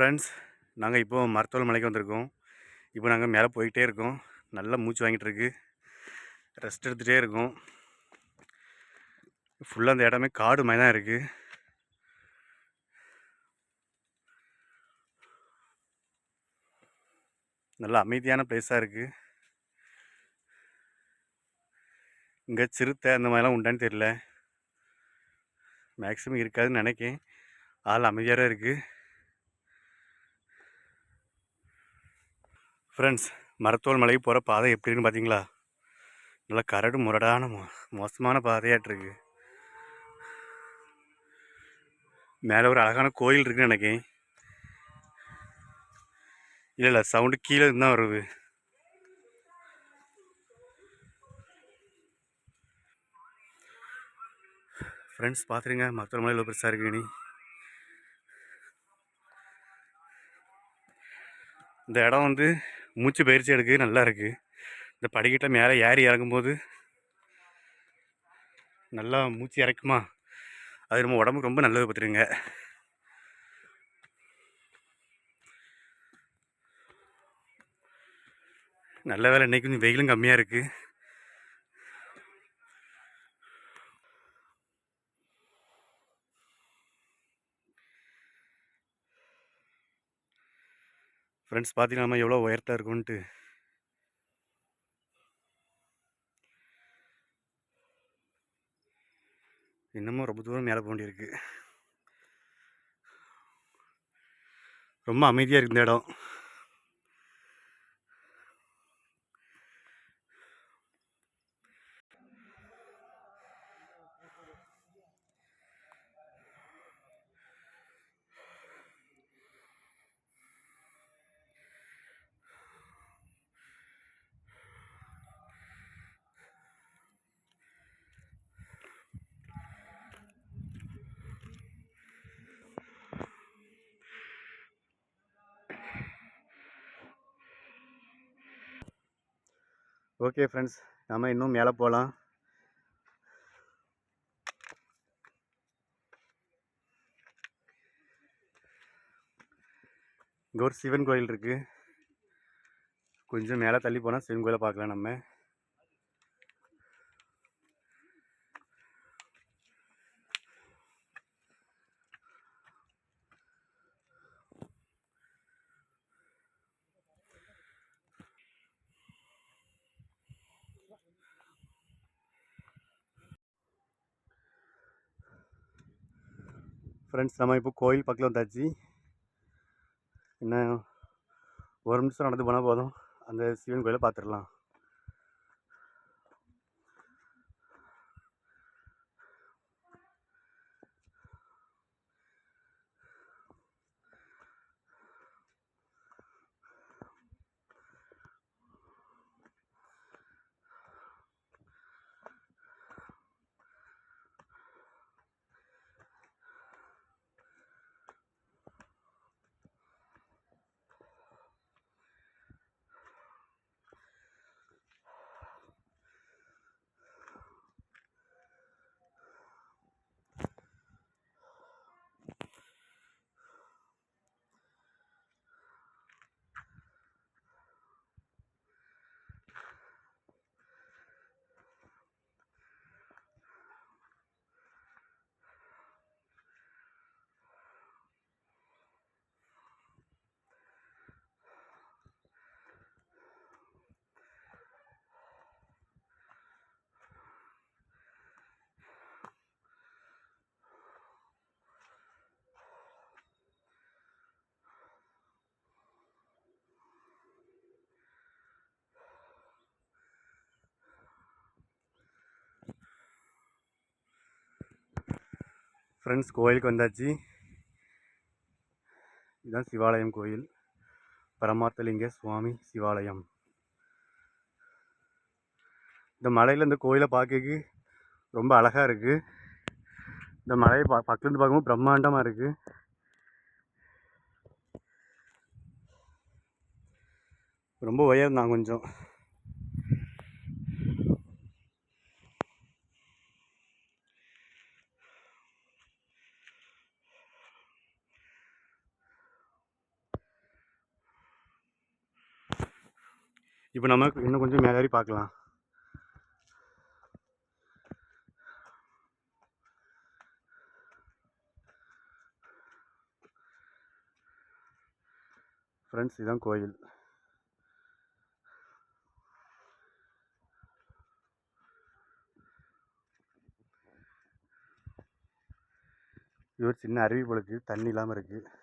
Friends நாங்கள் இப்போ மருத்துவ மலைக்கு வந்திருக்கோம். இப்போ நாங்கள் மேலே போய்கிட்டே இருக்கோம். நல்லா மூச்சு வாங்கிட்டு இருக்கு. ரெஸ்ட் எடுத்துகிட்டே இருக்கோம். ஃபுல்லாக அந்த இடமே காடு மாதிரி தான் இருக்குது நல்ல அமைதியான பிளேஸாக இருக்குது இங்கே சிறுத்தை அந்த மாதிரிலாம் உண்டான்னு தெரியல. மேக்ஸிமம் இருக்காதுன்னு நினைக்கேன். ஆள் அமைதியாக இருக்குது ஃப்ரெண்ட்ஸ் மரத்தோல் மலைக்கு போகிற பாதை எப்படின்னு பார்த்தீங்களா நல்லா கரடு முரடான மோ மோசமான பாதையாட்டிருக்கு மேலே ஒரு அழகான கோயில் இருக்குன்னு நினைக்கேன் இல்லை இல்லை சவுண்டு கீழே இருந்து தான் வருது. ஃப்ரெண்ட்ஸ் பார்த்துருங்க மருத்துவ மலையில் பெருசாக இருக்கு இனி இந்த இடம் வந்து மூச்சு பயிற்சி எடுக்க நல்லா இருக்குது இந்த படிக்கட்டில் மேலே ஏறி இறங்கும்போது நல்லா மூச்சு இறக்குமா? அது நம்ம உடம்புக்கு ரொம்ப நல்லது பார்த்துருங்க நல்ல வேலை இன்னைக்கு கொஞ்சம் வெயிலும் கம்மியாக இருக்குது ஃப்ரெண்ட்ஸ் பார்த்தீங்கன்னா நம்ம எவ்வளோ உயரத்தில் இருக்கும்ன்ட்டு. இன்னமும் ரொம்ப தூரம் மேலே போக வேண்டியிருக்கு. ரொம்ப அமைதியாக இருக்கு இந்த இடம். ஓகே ஃப்ரெண்ட்ஸ் நம்ம இன்னும் மேலே போகலாம் இங்கே ஒரு சிவன் கோயில் இருக்குது கொஞ்சம் மேலே தள்ளி போனால் சிவன் கோயிலை பார்க்கலாம் நம்ம. ஃப்ரெண்ட்ஸ் நம்ம இப்போ கோயில் பக்கத்தில் வந்தாச்சு. என்ன ஒரு நிமிஷம் நடந்து போனால் போதும். அந்த சிவன் கோயிலை பார்த்துடலாம். ஃப்ரெண்ட்ஸ் கோயிலுக்கு வந்தாச்சு. இதுதான் சிவாலயம் கோயில். பரமார்த்தலிங்க சுவாமி சிவாலயம். இந்த மலையில் இந்த கோயிலை பார்க்கறதுக்கு ரொம்ப அழகாக இருக்குது இந்த மலையை பா பக்கத்துலேருந்து பார்க்கும்போது பிரம்மாண்டமாக இருக்குது ரொம்ப உயர்ந்தான் கொஞ்சம். இப்போ நம்ம இன்னும் கொஞ்சம் மேலே பார்க்கலாம் ஃப்ரெண்ட்ஸ் இதுதான் கோயில். இது ஒரு சின்ன அருவி போல தண்ணி இல்லாமல் இருக்குது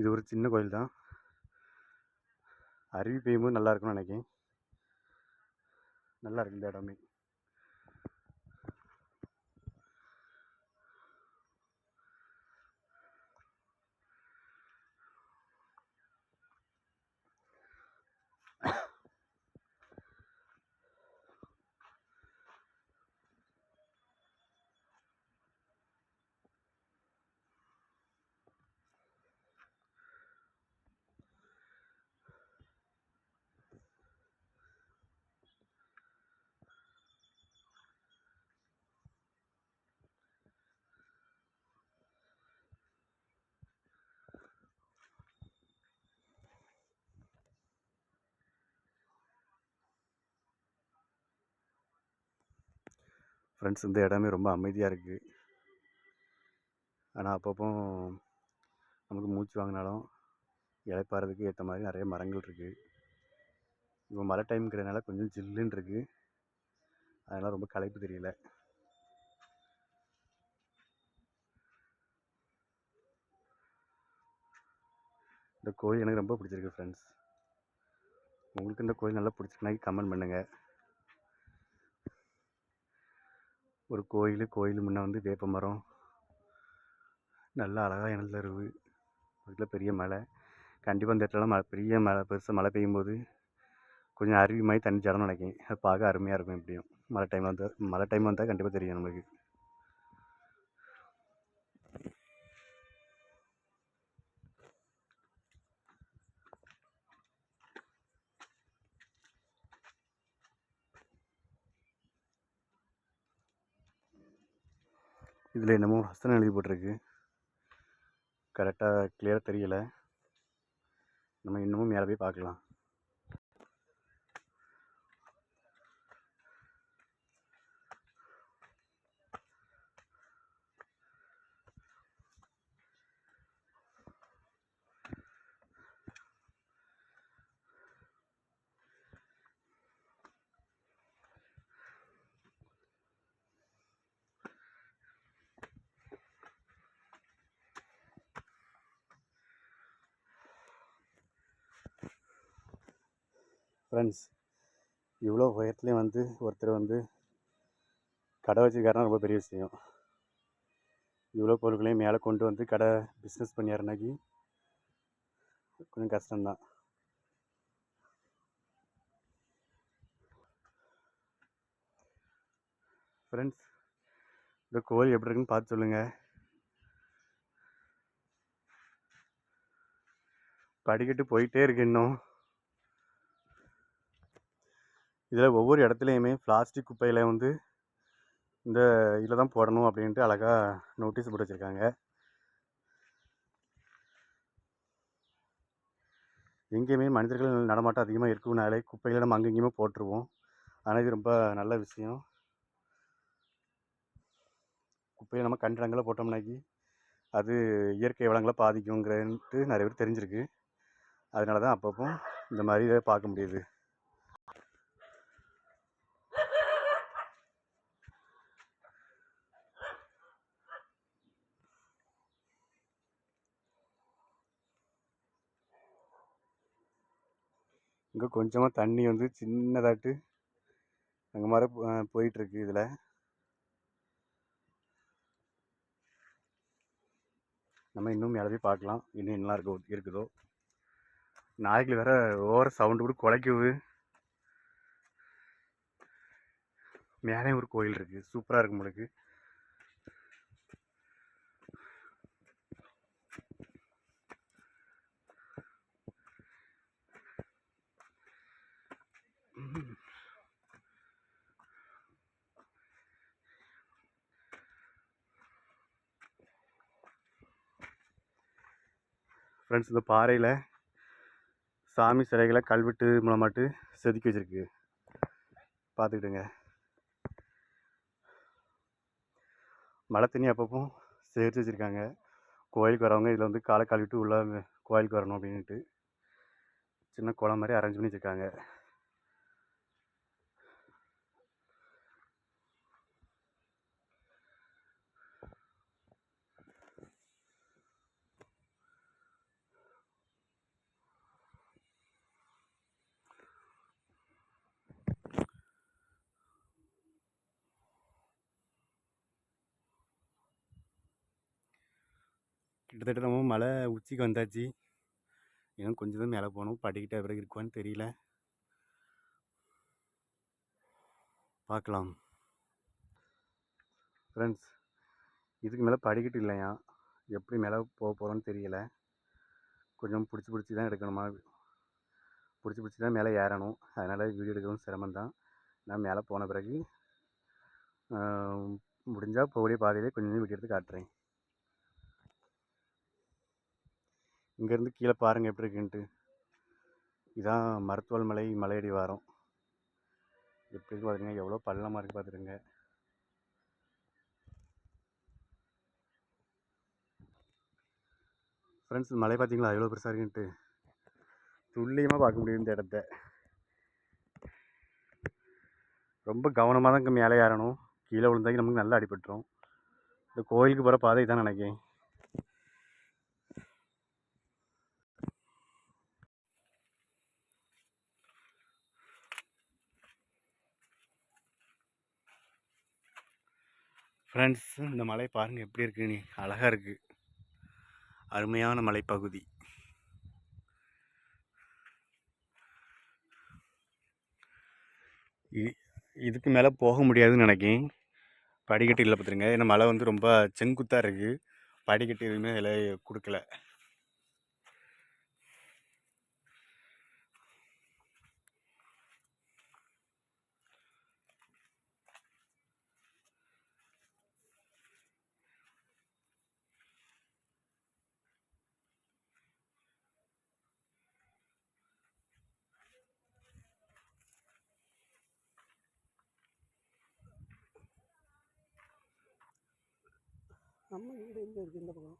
இது ஒரு சின்ன கோயில் தான். அருவி பெய்யும்போது நல்லா இருக்கும்னு நினைக்கிறேன். நல்லா இருக்கு இந்த இடமே. ஃப்ரெண்ட்ஸ் இந்த இடமே ரொம்ப அமைதியாக இருக்குது ஆனால் அப்பப்போ நமக்கு மூச்சு வாங்கினாலும் இளைப்பாறதுக்கு ஏற்ற மாதிரி நிறைய மரங்கள் இருக்குது இப்போ மழை டைம்ங்கிறதுனால கொஞ்சம் ஜில்லுன்னு இருக்குது அதனால் ரொம்ப களைப்பு தெரியல. இந்த கோயில் எனக்கு ரொம்ப பிடிச்சிருக்கு ஃப்ரெண்ட்ஸ் உங்களுக்கு இந்த கோயில் நல்லா பிடிச்சிருக்குனாக்கி கமெண்ட் பண்ணுங்கள் ஒரு கோயில் கோயில் முன்னே வந்து வேப்ப மரம். நல்லா அழகாக இனந்தருவு பக்கத்தில் பெரிய மலை. கண்டிப்பாக இந்த இடத்துலலாம் மழை பெரிய மழை பெருசாக மழை பெய்யும்போது கொஞ்சம் அருவி மாதிரி தண்ணி ஜலம் நினைக்கும் அது பார்க்க அருமையாக இருக்கும் எப்படியும். மழை டைமில் வந்து மழை டைம் வந்தால் கண்டிப்பாக தெரியும் நம்மளுக்கு. இதில் என்னமோ ஹசன் எழுதி போட்டிருக்கு. கரெக்டாக க்ளியராக தெரியலை. நம்ம இன்னமும் மேலே போய் பார்க்கலாம். ஃப்ரெண்ட்ஸ் இவ்வளோ உயரத்துலேயும் வந்து ஒருத்தர் வந்து கடை வச்சுருக்காருனா ரொம்ப பெரிய விஷயம். இவ்வளோ பொருட்களையும் மேலே கொண்டு வந்து கடை பிஸ்னஸ் பண்ணியாருனாக்கி கொஞ்சம் கஷ்டம்தான். ஃப்ரெண்ட்ஸ் இந்த கோயில் எப்படி இருக்குன்னு பார்த்து சொல்லுங்கள் படிக்கட்டு போயிட்டே இருக்கு இன்னும். இதில் ஒவ்வொரு இடத்துலையுமே பிளாஸ்டிக் குப்பையில் வந்து இந்த இதில் தான் போடணும் அப்படின்ட்டு அழகாக நோட்டீஸ் போட்டு வச்சுருக்காங்க. எங்கேயுமே மனிதர்கள் நடமாட்டம் அதிகமாக இருக்குனாலே குப்பைகளை நம்ம அங்கங்கேயுமே போட்டுருவோம். ஆனால் இது ரொம்ப நல்ல விஷயம். குப்பையை நம்ம கண்டிடங்களை போட்டோம்னாக்கி அது இயற்கை வளங்களை பாதிக்குங்கிறன்ட்டு நிறைய பேர் தெரிஞ்சிருக்கு. அதனால தான் அப்பப்போ இந்த மாதிரி இதை பார்க்க முடியுது. இங்கே கொஞ்சமாக தண்ணி வந்து சின்னதாட்டு அங்கே மாதிரி போயிட்டுருக்கு இதில். நம்ம இன்னும் மேலே போய் பார்க்கலாம் இன்னும் நல்லா இருக்கோ இருக்குதோ. நாய்கள் வேற ஓவர சவுண்டு கூட குலைக்குது. மேலே ஒரு கோயில் இருக்குது சூப்பராக இருக்கும் உங்களுக்கு ஃப்ரெண்ட்ஸ் இந்த பாறையில் சாமி சிலைகளை கல்வெட்டு மூலமாட்டு செதுக்கி வச்சிருக்கு. பார்த்துக்கிட்டுங்க மழை தண்ணி அப்பப்போ சேர்த்து வச்சுருக்காங்க. கோயிலுக்கு வரவங்க இதில் வந்து காலை கழுவிட்டு உள்ள கோயிலுக்கு வரணும் அப்படின்ட்டு சின்ன குளம் மாதிரி அரேஞ்ச் பண்ணி வச்சுருக்காங்க. கிட்டத்தட்ட நம்ம மலை உச்சிக்கு வந்தாச்சு. இன்னும் கொஞ்சம் தான் மேலே போகணும். படிக்கிட்ட பிறகு இருக்குவான்னு தெரியல. பார்க்கலாம். ஃப்ரெண்ட்ஸ் இதுக்கு மேலே படிக்கட்டு இல்லையா? எப்படி மேலே போக போகிறோன்னு தெரியல. கொஞ்சம் பிடிச்சி பிடிச்சி தான் எடுக்கணுமா? பிடிச்சி பிடிச்சி தான் மேலே ஏறணும். அதனால் வீடியோ எடுக்கவும் சிரமம் தான் நான் மேலே போன பிறகு முடிஞ்சால் போகக்கூடிய பாதையிலே கொஞ்சம் வீடியோ எடுத்து காட்டுறேன். இங்கேருந்து கீழே பாருங்கள் எப்படி இருக்குன்ட்டு. இதான் மருத்துவல் மலை மலையடி வாரம். எப்படி இருக்கு பாருங்க. எவ்வளோ பள்ளமாக இருக்குது பார்த்துருங்க. ஃப்ரெண்ட்ஸ் மலை பார்த்தீங்களா? எவ்வளோ பெருசாக இருக்குன்ட்டு. துல்லியமாக பார்க்க முடியும் இந்த இடத்த. ரொம்ப கவனமாக தான் இங்கே மேலே ஏறணும். கீழே விழுந்தாக்கி நமக்கு நல்லா அடிபட்டுரும். இந்த கோயிலுக்கு போகிற பாதை தான் நினைக்கிறேன். ஃப்ரெண்ட்ஸ் இந்த மலை பாருங்கள் எப்படி இருக்குன்னு. அழகாக இருக்குது அருமையான மலைப்பகுதி. இதுக்கு மேலே போக முடியாதுன்னு நினைக்கிறேன். படிக்கட்டு இல்லை பார்த்துருங்க ஏன்னா மலை வந்து ரொம்ப செங்குத்தாக இருக்குது படிக்கட்டு எதுவுமே அதில் கொடுக்கல. வீடு இருக்குது இந்த பக்கம்.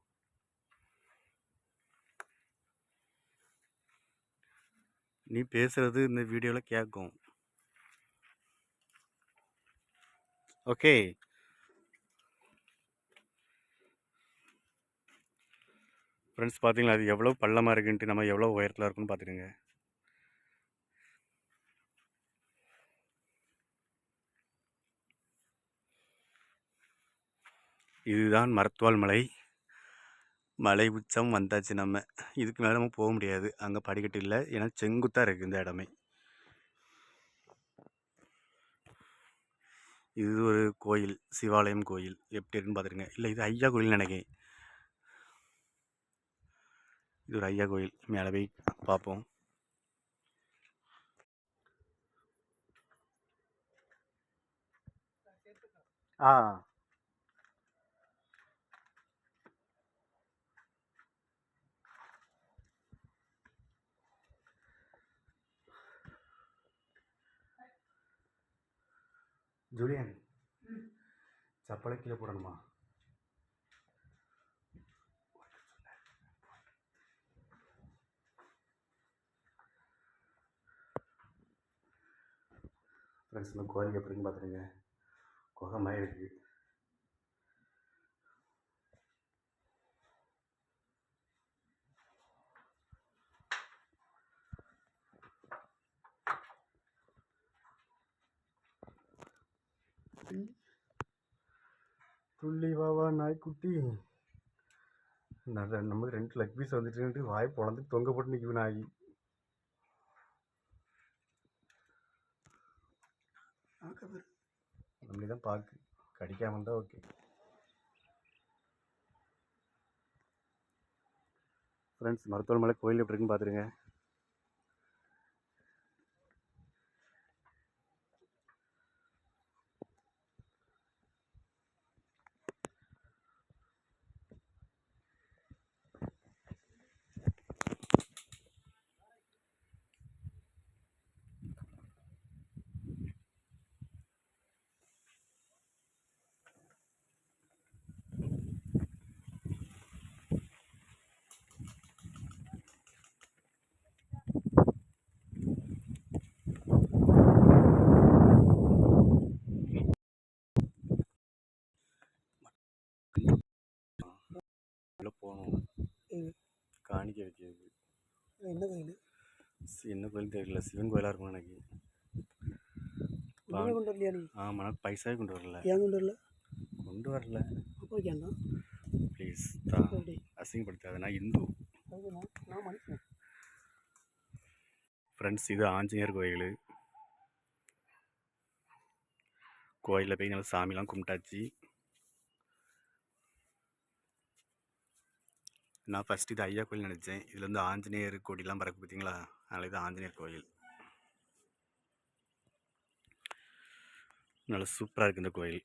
நீ பேசுறது இந்த வீடியோவில் கேட்கும் ஓகே ஃப்ரெண்ட்ஸ் பார்த்தீங்களா அது எவ்வளோ பள்ளமாக இருக்குன்ட்டு நம்ம எவ்வளோ உயரத்தில் இருக்குன்னு பார்த்துக்கோங்க இதுதான் மரத்துவால் மலை. மலை உச்சம் வந்தாச்சு நம்ம. இதுக்கு மேலே நம்ம போக முடியாது. அங்கே படிக்கட்டு இல்லை. ஏன்னா செங்குத்தாக இருக்குது இந்த இடமே. இது ஒரு கோயில். சிவாலயம் கோயில். எப்படி இருக்குன்னு பார்த்துருங்க இல்லை இது ஐயா கோயில் நினைக்கிறேன். இது ஒரு ஐயா கோயில். மேலே போய் பார்ப்போம் ஆ. ஜூலியன். சப்பலை கீழே போடணுமா? ஃப்ரெண்ட்ஸ் இந்த கோயில் எப்படின்னு பார்த்துருங்க குகை மாதிரி இருக்குது துள்ளி வாவா நாய்க்குட்டி. நமக்கு ரெண்டு லெக் பீஸ் வந்துட்டு வாய் பொழந்து தொங்க போட்டு நிற்கும் நாய். நம்மளே தான் பார்க்கு கடிக்காம இருந்தால் ஓகே ஃப்ரெண்ட்ஸ் மருத்துவ மலை கோயில் எப்படி இருக்குன்னு பார்த்துருங்க உள்ள போகணும். காணிக்க வைக்கிறது. என்ன கோயில்? என்ன கோயில் தெரியல. சிவன் கோயிலாக இருக்கும் எனக்கு. கொண்டு வரலையா நீ? ஆமாம் பைசாவே கொண்டு வரல. ஏன் கொண்டு வரல? கொண்டு வரல. அப்போ ஏன்னா ப்ளீஸ் தான் அசிங்கப்படுத்தாத. நான் இந்து. நான் மனுஷன். ஃப்ரெண்ட்ஸ் இது ஆஞ்சநேயர் கோயில். கோயிலில் போய் நல்லா சாமிலாம் கும்பிட்டாச்சு. நான் ஃபஸ்ட்டு இது ஐயா கோயில் நினச்சேன். இதில் வந்து ஆஞ்சநேயர் கோடிலாம் பறக்கு பார்த்தீங்களா அதனால் இது ஆஞ்சநேயர் கோயில். நல்லா சூப்பராக இருக்குது இந்த கோயில்.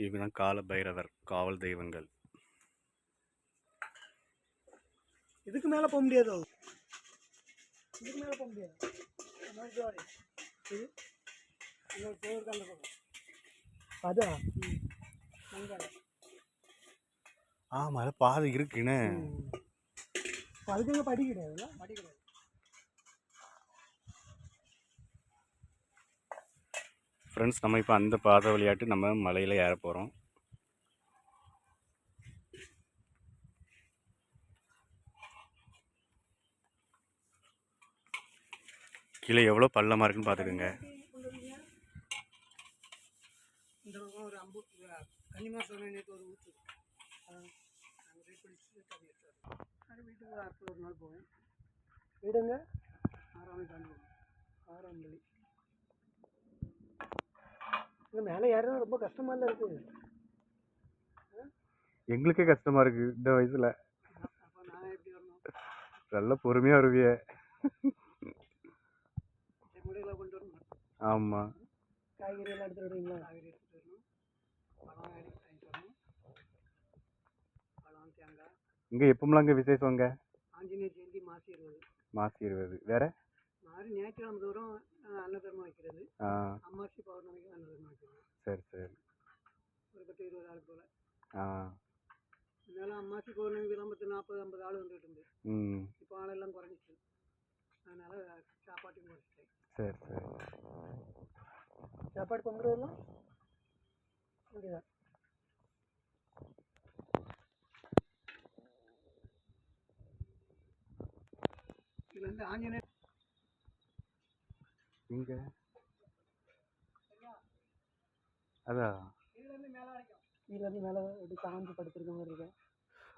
இவங்க தான் கால பைரவர் காவல் தெய்வங்கள். இதுக்கு மேலே போக முடியாதோ? இதுக்கு மேலே போக முடியாது. அதா? ஆமாம் பாதை இருக்குன்னு. அதுக்கு அங்கே படி கிடையாதுல்ல படி கிடையாது ஃப்ரெண்ட்ஸ் நம்ம இப்போ அந்த பாதை விளையாட்டு நம்ம மலையில் ஏற போகிறோம் கீழே எவ்வளோ பள்ளமாக இருக்குன்னு பார்த்துக்கோங்க வீட்டுக்கு ஒரு நாள் போவேன் வீடுங்க ஆறாம் ஆறாம் இங்கே மேலே ஏறது ரொம்ப கஷ்டமா இல்லை இருக்குது எங்களுக்கே கஷ்டமாக இருக்குது இந்த வயசில். நல்ல பொறுமையாக வருவிய. ஆமாம் காய்கறி எல்லாம் எடுத்துகிட்டு வருவீங்களா? காய்கறி எடுத்துகிட்டு வரணும். பழம் எடுத்து வாங்கிட்டு வரணும். பழம் தேங்காய். இங்கே எப்போமெல்லாம் இங்கே விசேஷம் அங்கே? ஆஞ்சநேயர் ஜெயந்தி மாசி இருபது. மாசி இருபது. வேற? மாறி ஞாயிற்றுக்கிழமை தோறும் அன்னதானம் வைக்கிறது. அம்மாசி பௌர்ணமிக்கு அன்னதானம் வைக்கிறது. சரி சரி. ஒரு பத்து இருபது ஆள் போல். ஆ. இதனால அம்மாசி பௌர்ணமிக்கு தான் பத்து நாற்பது ஐம்பது ஆள் வந்துட்டு இருந்து. இப்போ ஆளெல்லாம் குறைஞ்சிச்சு. அதனால சாப்பாட்டுக்கு குறைச்சிட்டேன். சரி சரி. சாப்பாடு பொங்குறதெல்லாம் அப்படிதான். இதுல இருந்து ஆஞ்சநேயர் இங்கே அதான் இருந்து மேலே இப்படி சாஞ்சு படுத்திருக்க மாதிரி இருக்கேன்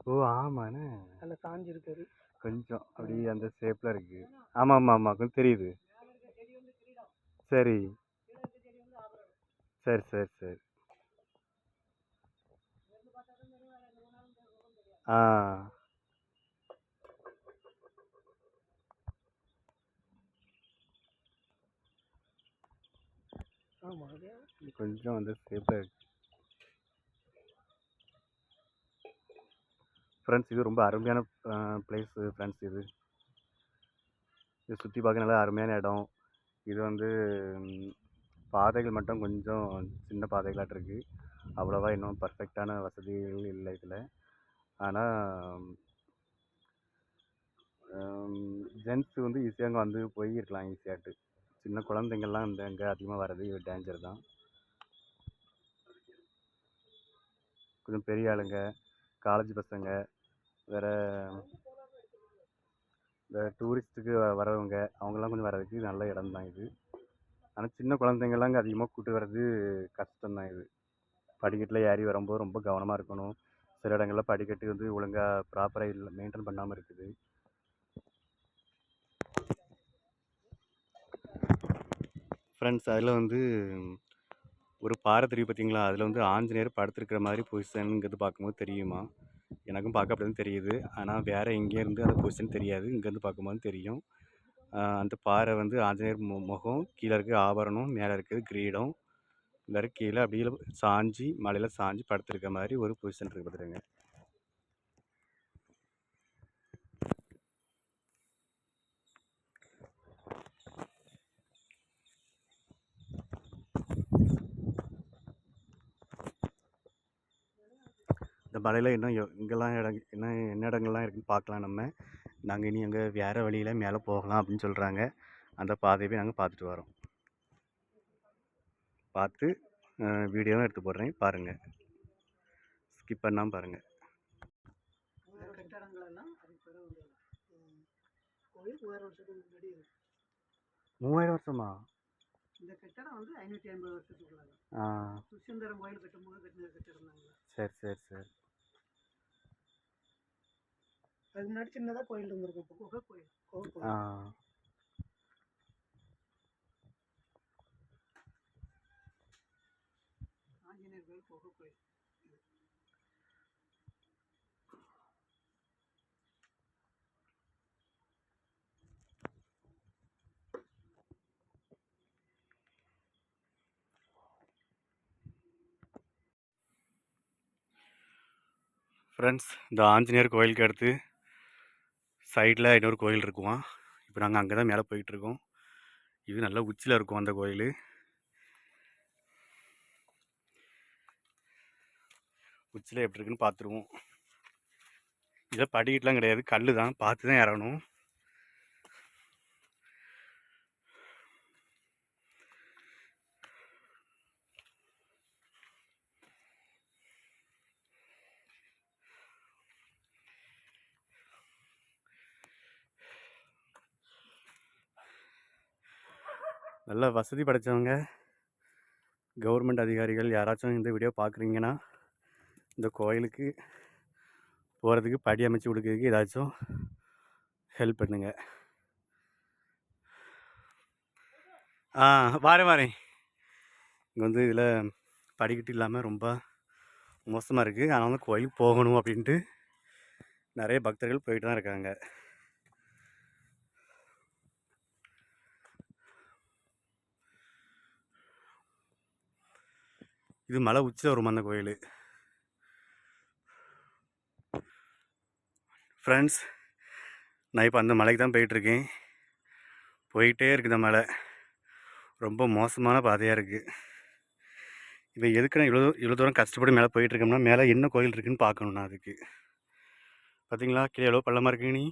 ஓ ஆமாண்ணே நல்லா சாஞ்சு இருக்காரு கொஞ்சம் அப்படியே அந்த ஷேப்பில் இருக்கு. ஆமாம் ஆமாம் ஆமாம் கொஞ்சம் தெரியுது. சரி. சரி சரி சரி. ஆ. கொஞ்சம் வந்து சேஃபாக ஃப்ரெண்ட்ஸ் இது ரொம்ப அருமையான பிளேஸு ஃப்ரெண்ட்ஸ் இது. இது சுற்றி பார்க்க நல்லா அருமையான இடம். இது வந்து பாதைகள் மட்டும் கொஞ்சம் சின்ன பாதைகளாக இருக்குது அவ்வளோவா இன்னும் பர்ஃபெக்டான வசதிகள் இல்லை இதில். ஆனால் ஜென்ஸ் வந்து ஈஸியாக அங்கே வந்து போயிருக்கலாம் ஈஸியாட்டு சின்ன குழந்தைங்கள்லாம் இந்த அங்கே அதிகமாக வர்றது டேஞ்சர் தான். கொஞ்சம் பெரிய ஆளுங்க காலேஜ் பசங்க வேறு இந்த டூரிஸ்ட்டுக்கு வரவங்க அவங்கெல்லாம் கொஞ்சம் வர்றதுக்கு நல்ல இடம் தான் இது. ஆனால் சின்ன குழந்தைங்கள்லாம் இங்கே அதிகமாக கூட்டு வர்றது கஷ்டம்தான் இது. படிக்கட்டில் ஏறி வரும்போது ரொம்ப கவனமாக இருக்கணும். சில இடங்களில் படிக்கட்டு வந்து ஒழுங்காக ப்ராப்பராக இல்லை மெயின்டைன் பண்ணாமல் இருக்குது. ஃப்ரெண்ட்ஸ் அதில் வந்து ஒரு பாறை தெரியும் பார்த்தீங்களா அதில் வந்து ஆஞ்சநேயர் படுத்திருக்கிற மாதிரி பொசிஷனுங்கிறது பார்க்கும்போது தெரியுமா? எனக்கும் பார்க்க அப்படி தான் தெரியுது. ஆனால் வேறு எங்கேருந்து அந்த பொசிஷன் தெரியாது. இங்கேருந்து பார்க்கும்போது தெரியும். அந்த பாறை வந்து ஆஞ்சநேயர் மு முகம் கீழே இருக்குது ஆபரணம் மேலே இருக்குது கிரீடம் வேறு கீழே அப்படியே சாஞ்சி மலையில் சாஞ்சி படுத்திருக்க மாதிரி ஒரு பொசிஷன் இருக்குது பார்த்துருங்க இந்த மலையில் இன்னும் எங்கெல்லாம் இடம் என்ன என்ன இடங்கள்லாம் இருக்குன்னு பார்க்கலாம் நம்ம. நாங்கள் இனி அங்கே வேறு வழியில் மேலே போகலாம் அப்படின்னு சொல்கிறாங்க அந்த பாதையவே நாங்கள் பார்த்துட்டு வரோம் பார்த்து வீடியோவும் எடுத்து போடுறேன். பாருங்கள் ஸ்கிப் பண்ணாமல் பாருங்கள் மூவாயிரம் வருஷமா? இந்த கட்டடம் வந்து ஐநூற்றி ஐம்பது வருஷத்துக்குள்ளாங்க ஆ. சுசீந்திரம் கோயில் கட்டும்போது கட்டின கட்டடம் சரி சரி சரி. அது முன்னாடி சின்னதாக கோயில் இருந்திருக்கும். இப்போ குகை கோயில் குகை ஆ. கோயில். ஆஞ்சநேயர் கோயில் குகை கோயில். ஃப்ரெண்ட்ஸ் இந்த ஆஞ்சநேயர் கோயிலுக்கு அடுத்து சைடில் இன்னொரு கோயில் இருக்குவான் இப்போ நாங்கள் அங்கே தான் மேலே போயிட்டுருக்கோம் இது நல்லா உச்சியில் இருக்கும் அந்த கோயில். உச்சியில் எப்படி இருக்குன்னு பார்த்துருவோம் இதில் படிக்கட்டுலாம் கிடையாது. கல் தான் பார்த்து தான் இறங்கணும் நல்ல வசதி படைச்சவங்க. கவர்மெண்ட் அதிகாரிகள் யாராச்சும் இந்த வீடியோ பார்க்குறீங்கன்னா இந்த கோயிலுக்கு போகிறதுக்கு படி அமைச்சு கொடுக்கறதுக்கு ஏதாச்சும் ஹெல்ப் பண்ணுங்க. ஆ வாரேன் வாரேன். இங்கே வந்து இதில் படிக்கட்டு இல்லாமல் ரொம்ப மோசமாக இருக்குது ஆனால் வந்து கோயிலுக்கு போகணும் அப்படின்ட்டு நிறைய பக்தர்கள் போயிட்டு தான் இருக்காங்க. இது மலை உச்சியில் வரும் அந்த கோயில். ஃப்ரெண்ட்ஸ் நான் இப்போ அந்த மலைக்கு தான் போயிட்டுருக்கேன். போயிட்டே இருக்குது அந்த மலை. ரொம்ப மோசமான பாதையாக இருக்குது இப்போ எதுக்கு நான் இவ்வளோ இவ்வளோ தூரம் கஷ்டப்பட்டு மேலே போயிட்டுருக்கோம்னா மேலே என்ன கோயில் இருக்குதுன்னு பார்க்கணும் நான் அதுக்கு. பார்த்தீங்களா கீழே எவ்வளோ பள்ளமாக இருக்குங்க நீ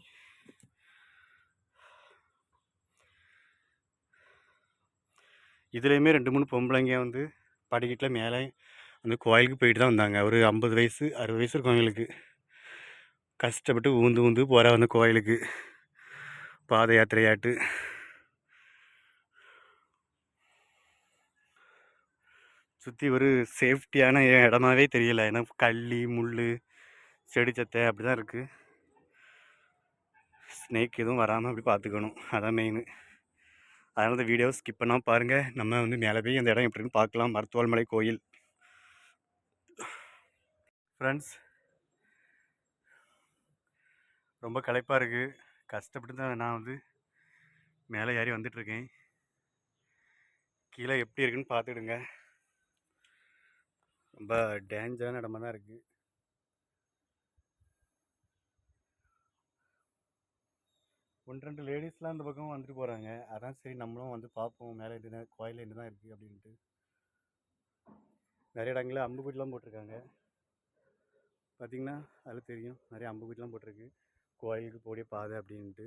இதுலேயுமே ரெண்டு மூணு பொம்பளைங்க வந்து படிக்கட்டில் மேலே அந்த கோயிலுக்கு போயிட்டு தான் வந்தாங்க. ஒரு ஐம்பது வயசு அறுபது வயசு இருக்கும் அவங்களுக்கு கஷ்டப்பட்டு ஊந்து ஊந்து போகிற அந்த கோயிலுக்கு. பாத யாத்திரையாட்டு. சுற்றி ஒரு சேஃப்டியான இடமாவே தெரியல. ஏன்னா கள்ளி முள் செடி சத்தை அப்படி தான் இருக்குது ஸ்னேக் எதுவும் வராமல் அப்படி பார்த்துக்கணும். அதான் மெயின் அதனால் இந்த வீடியோ ஸ்கிப் பண்ணால் பாருங்கள் நம்ம வந்து மேலே போய் அந்த இடம் எப்படின்னு பார்க்கலாம். மருத்துவல்மலை கோயில். ஃப்ரெண்ட்ஸ் ரொம்ப களைப்பாக இருக்குது கஷ்டப்பட்டு தான் நான் வந்து மேலே ஏறி வந்துட்டுருக்கேன். கீழே எப்படி இருக்குன்னு பார்த்துடுங்க. ரொம்ப டேஞ்சரான இடமா தான் இருக்குது ஒன்று ரெண்டு லேடிஸ்லாம் அந்த பக்கம் வந்துட்டு போகிறாங்க அதான் சரி நம்மளும் வந்து பார்ப்போம். மேலே என்ன கோயில் என்ன தான் இருக்குது அப்படின்ட்டு. நிறைய இடங்களில் அம்புக்குட்டிலாம் போட்டிருக்காங்க. பார்த்தீங்கன்னா அதில் தெரியும். நிறைய அம்பு வீட்டெலாம் போட்டிருக்கு. கோயிலுக்கு போடிய பாதை அப்படின்ட்டு.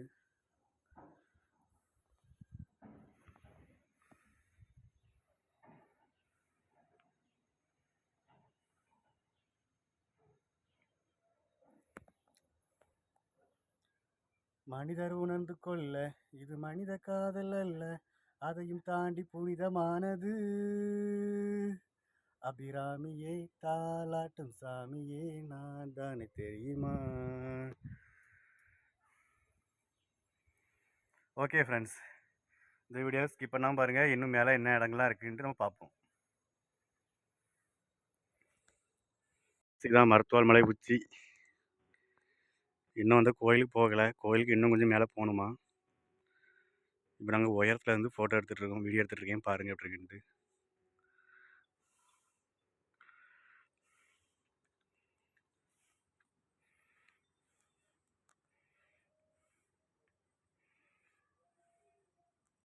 மனிதர் உணர்ந்து கொள்ள இது மனித காதல் அல்ல. அதையும் தாண்டி புனிதமானது. அபிராமியே தாலாட்டும் சாமியே நான் தானே தெரியுமா? ஓகே ஃப்ரெண்ட்ஸ் இந்த வீடியோ ஸ்கிப் பண்ணாமல் பாருங்கள் இன்னும் மேலே என்ன இடங்கள்லாம் இருக்குன்ட்டு நம்ம பார்ப்போம். இதுதான் மருத்துவல் மலை உச்சி. இன்னும் வந்து கோயிலுக்கு போகலை. கோயிலுக்கு இன்னும் கொஞ்சம் மேலே போகணுமா இப்போ நாங்கள் உயரத்துலேருந்து ஃபோட்டோ எடுத்துகிட்டு இருக்கோம். வீடியோ எடுத்துகிட்டு இருக்கேன். பாருங்கள் எப்படி இருக்குன்ட்டு.